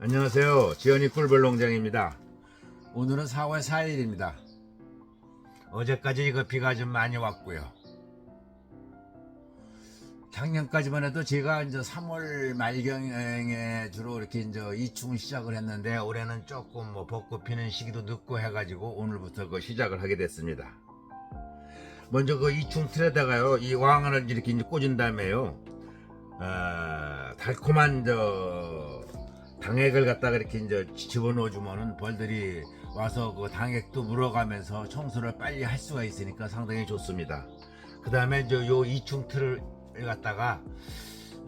안녕하세요. 지연이 꿀벌 농장입니다. 오늘은 4월 4일입니다. 어제까지 이거 비가 좀 많이 왔고요. 작년까지만 해도 제가 이제 3월 말경에 주로 이렇게 이제 이충 시작을 했는데 올해는 조금 뭐 벚꽃 피는 시기도 늦고 해가지고 오늘부터 그 시작을 하게 됐습니다. 먼저 그 이충 틀에다가요 이 왕을 이렇게 이제 꽂은 다음에요 어, 달콤한 저 당액을 갖다가 이렇게 이제 집어넣어 주면은 벌들이 와서 그 당액도 물어가면서 청소를 빨리 할 수가 있으니까 상당히 좋습니다. 그 다음에 저요 이충 틀을 갖다가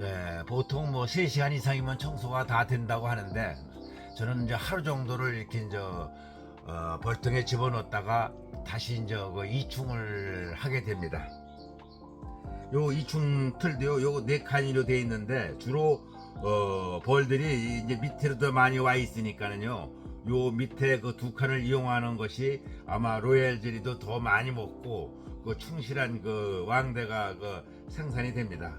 예, 보통 뭐 3시간 이상이면 청소가 다 된다고 하는데 저는 이제 하루 정도를 이렇게 이제 어, 벌통에 집어넣었다가 다시 이제 그 이충을 하게 됩니다. 요 이충 틀도요, 요네 칸으로 되어 있는데 주로 어, 벌들이 이제 밑으로도 많이 와 있으니까는요. 요 밑에 그 두 칸을 이용하는 것이 아마 로얄 젤리도 더 많이 먹고 그 충실한 그 왕대가 그 생산이 됩니다.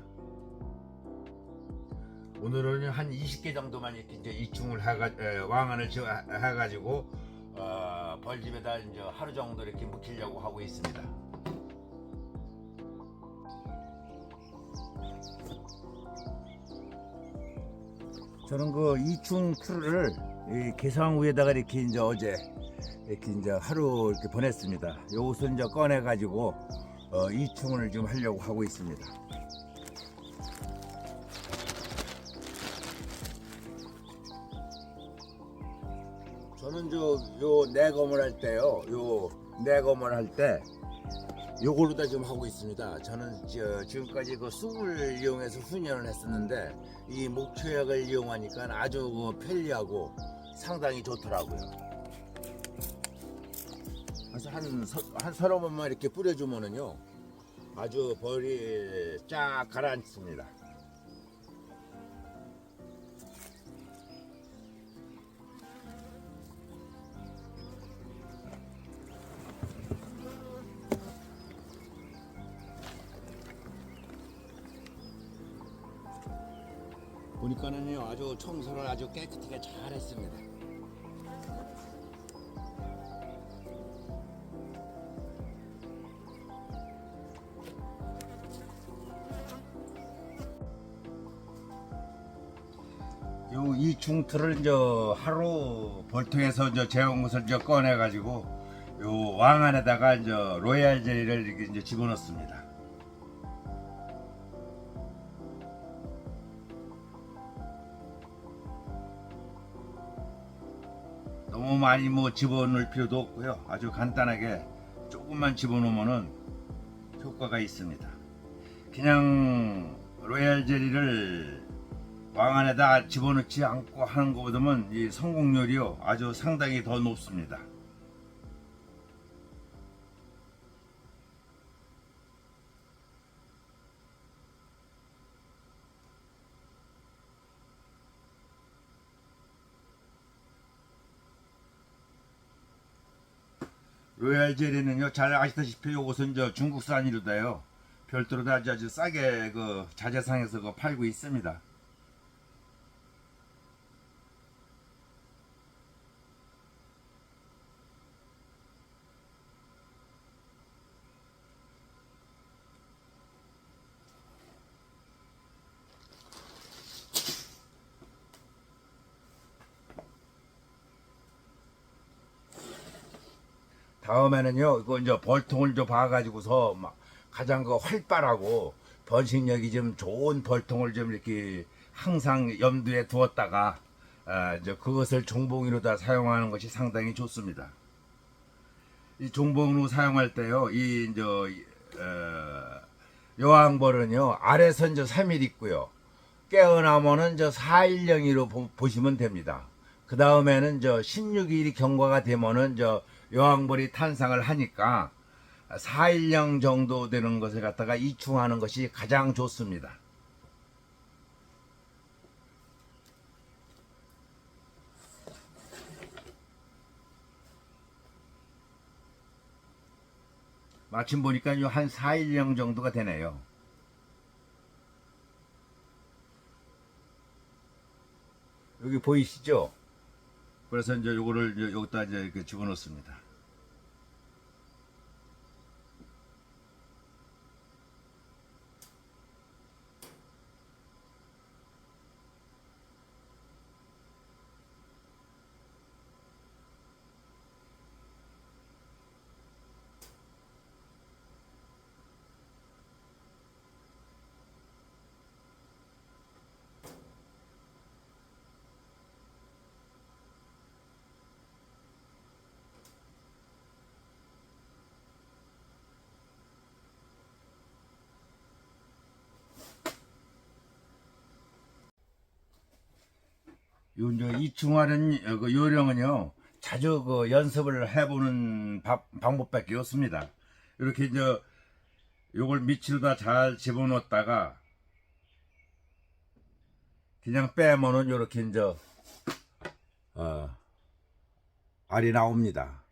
오늘은 한 20개 정도만 이렇게 이제 이충을 에, 왕안을 지어 해가지고 어, 벌집에다 이제 하루 정도 이렇게 묵히려고 하고 있습니다. 저는 그 이충 풀을 이 개상 위에다가 이렇게 이제 어제 이렇게 이제 하루 이렇게 보냈습니다. 요것을 이제 꺼내 가지고 어, 이충을 지금 하려고 하고 있습니다. 저는 저요 내검을 할 때요, 요 내검을 할 때 요걸로 다 지금 하고 있습니다. 저는 저 지금까지 그 쑥을 이용해서 훈련을 했었는데 이 목초약을 이용하니까 아주 그 편리하고 상당히 좋더라고요. 그래서 한, 서, 한 서너 번만 이렇게 뿌려주면은요 아주 벌이 쫙 가라앉습니다. 보니까는요 아주 청소를 아주 깨끗하게 잘 했습니다. 요 이 중틀을 이제 하루 벌통에서 이제 재운 것을 이제 꺼내 가지고 요 왕 안에다가 이제 로얄 젤리를 이제 집어넣습니다. 너무 많이 뭐 집어넣을 필요도 없고요. 아주 간단하게 조금만 집어넣으면은 효과가 있습니다. 그냥 로얄 젤리를 왕 안에다 집어넣지 않고 하는 것보다는 이 성공률이요 아주 상당히 더 높습니다. 로얄 젤리는요 잘 아시다시피 이것은 저 중국산이로다요 별도로 다 아주, 아주 싸게 그 자재상에서 그 팔고 있습니다. 다음에는요, 이거 이제 벌통을 좀 봐가지고서 막 가장 그 활발하고 번식력이 좀 좋은 벌통을 좀 이렇게 항상 염두에 두었다가 아, 이제 그것을 종봉이로 다 사용하는 것이 상당히 좋습니다. 이 종봉으로 사용할 때요, 이 이제 어, 여왕벌은요 아래서 이제 3일 있고요, 깨어나면은 저 4일 영이로 보 시면 됩니다. 그 다음에는 저 16일이 경과가 되면은 저 여왕벌이 탄생을 하니까 4일령 정도 되는 것을 갖다가 이충하는 것이 가장 좋습니다. 마침 보니까 한 4일령 정도가 되네요. 여기 보이시죠? 그래서 이제 요거를 이제 여기다 이제 이렇게 집어넣습니다. 요 이제 이충하는 그 요령은요 자주 그 연습을 해보는 바- 방법밖에 없습니다. 이렇게 이제 요걸 밑으로다 잘 집어넣었다가 그냥 빼면은 요렇게 이제 어 알이 나옵니다.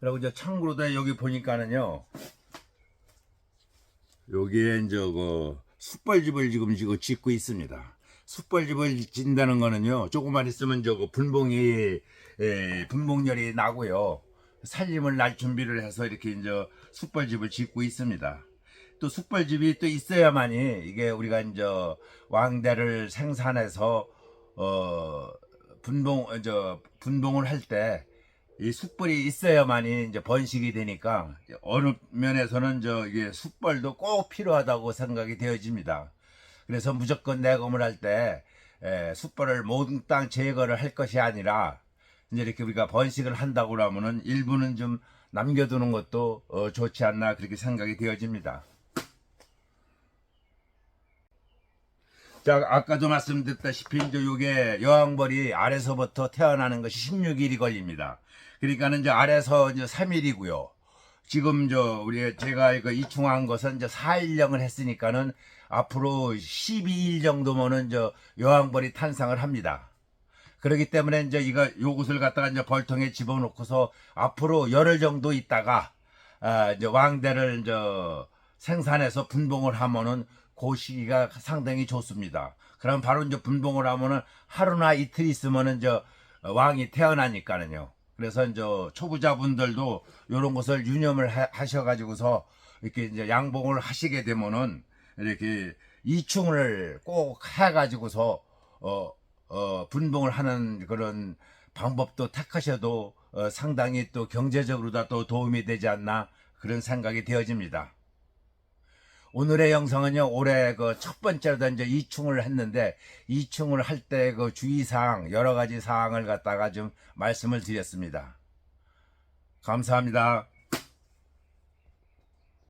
그리고 이제 참고로다 여기 보니까는요. 여기에 이제 그 숯벌집을 지금 지금 짓고 있습니다. 숯벌집을 짓는다는 거는요. 조금만 있으면 저거 분봉이 에, 분봉열이 나고요. 살림을 날 준비를 해서 이렇게 이제 숯벌집을 짓고 있습니다. 또 숯벌집이 또 있어야만이 이게 우리가 이제 왕대를 생산해서 어 분봉 어, 저 분봉을 할 때 이 숯벌이 있어야만이 이제 번식이 되니까 어느 면에서는 저 이게 숯벌도 꼭 필요하다고 생각이 되어집니다. 그래서 무조건 내검을 할때 숯벌을 모든 땅 제거를 할 것이 아니라 이제 이렇게 우리가 번식을 한다고 하면은 일부는 좀 남겨두는 것도 어, 좋지 않나 그렇게 생각이 되어집니다. 자, 아까도 말씀드렸다시피 이제 요게 여왕벌이 아래서부터 태어나는 것이 16일이 걸립니다. 그러니까는 이제 아래서 이제 3일이고요. 지금 저 우리 제가 이거 이충한 것은 이제 4일령을 했으니까는 앞으로 12일 정도면은 저 여왕벌이 탄생을 합니다. 그렇기 때문에 이제 이거 요것을 갖다가 이제 벌통에 집어넣고서 앞으로 열흘 정도 있다가 아 이제 왕대를 이제 생산해서 분봉을 하면은 그 시기가 상당히 좋습니다. 그럼 바로 이제 분봉을 하면은 하루나 이틀 있으면은 이제 왕이 태어나니까는요. 그래서 이제 초보자분들도 이런 것을 유념을 하- 하셔가지고서 이렇게 이제 양봉을 하시게 되면은 이렇게 이충을 꼭 해가지고서 어, 어, 분봉을 하는 그런 방법도 택하셔도 어, 상당히 또 경제적으로 다 또 도움이 되지 않나 그런 생각이 되어집니다. 오늘의 영상은요, 올해 그 첫 번째로 이제 이충을 했는데, 이충을 할 때 그 주의사항, 여러 가지 사항을 갖다가 좀 말씀을 드렸습니다. 감사합니다.